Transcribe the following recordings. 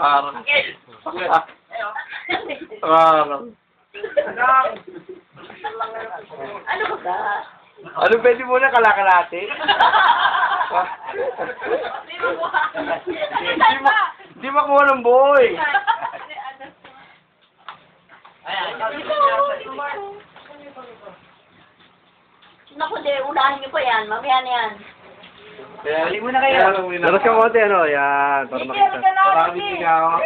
Parang. Parang. Ano ba? Ano pwede muna kalakalati? Di ma di makuha ng eh. Naku, di, unahin niyo pa yan. Mamaya na yan. Dali mo na kayo. Daras ka konti ano, yan. Para makita. Para makita ako.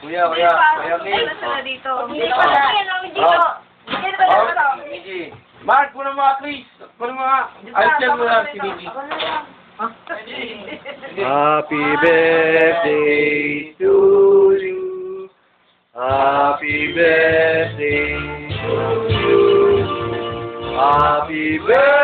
Kuya, kuya. Kuya, Kim. dito. Na. Dito. Dito ka na. Miji. Mark, muna mga Chris. Muna mga... Ayos yan muna si Miji. Happy birthday to you. Happy birthday to you. Happy birthday,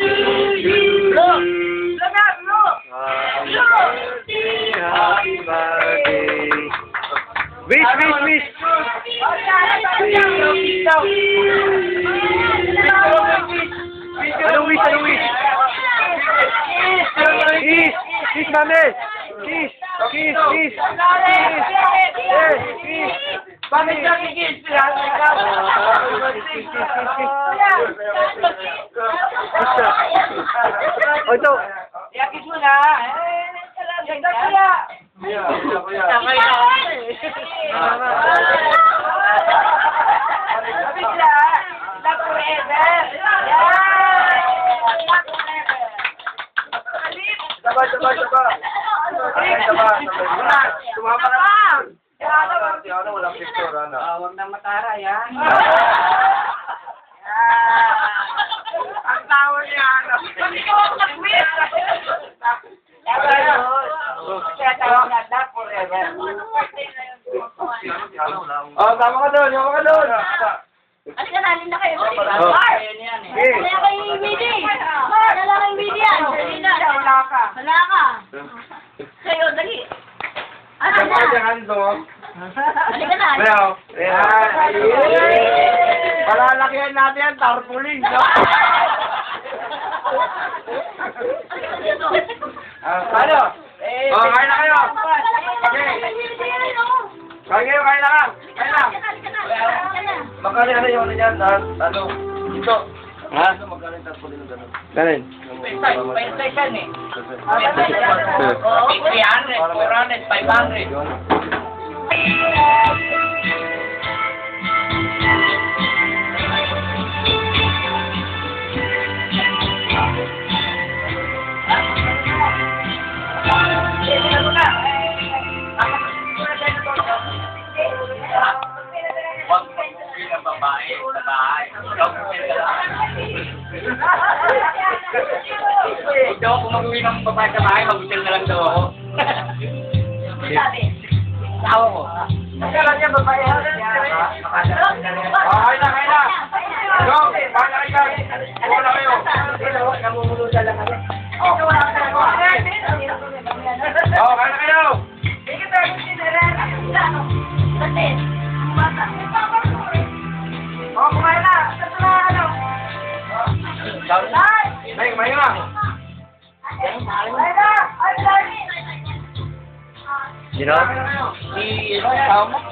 Wish, wish, wish. Anong wish, anong wish? Kiss! Kiss, mami! Kiss! Kiss, kiss! Kiss! Kiss! Bakit siya kiss? O ito. Yakis mo na. Eh, ganda kaya. Bigla. Love forever. Yan. Love forever. Saba, saba, saba. Ay, saba, saba. Tumama ka. Si ano, walang picture? Ah, Huwag na matara yan. Ang tawa niya, ano? Ikaw ang nag-win. Kaya tawag na love forever. Oh, tama ka doon, tama ka doon. Halika na, halika kayo. Oh. Mar! Ayan yan eh. Okay. Halika kay Midi. Mar, halika kay Midi yan. Na. Wala ka. Hala ka. Sa'yo, dali. Ano na? dyan, Hanzo. Halika na. Ayan. Ayan. Palalakihan natin yan, tarpaulin. no? Ah, Ano? Eh, Oh, kain na kayo. Okay. Kain kayo, kain na ka. Kain na. Magkano ano yung ano yan? ah, Ano? Ito. Ha? Magkano yung tarpaulin ng gano'n? Kanin. PlayStation eh. 300, 400, 500. Daw ako mag-uwi ng babae sa bahay, mag-hotel na lang daw ako. Tawa ko. Kailan niya babae? Oh, kain na, kain na. Go, na kayo. Na kayo. Namumulutan lang Sino? Si, ano, tawag mo?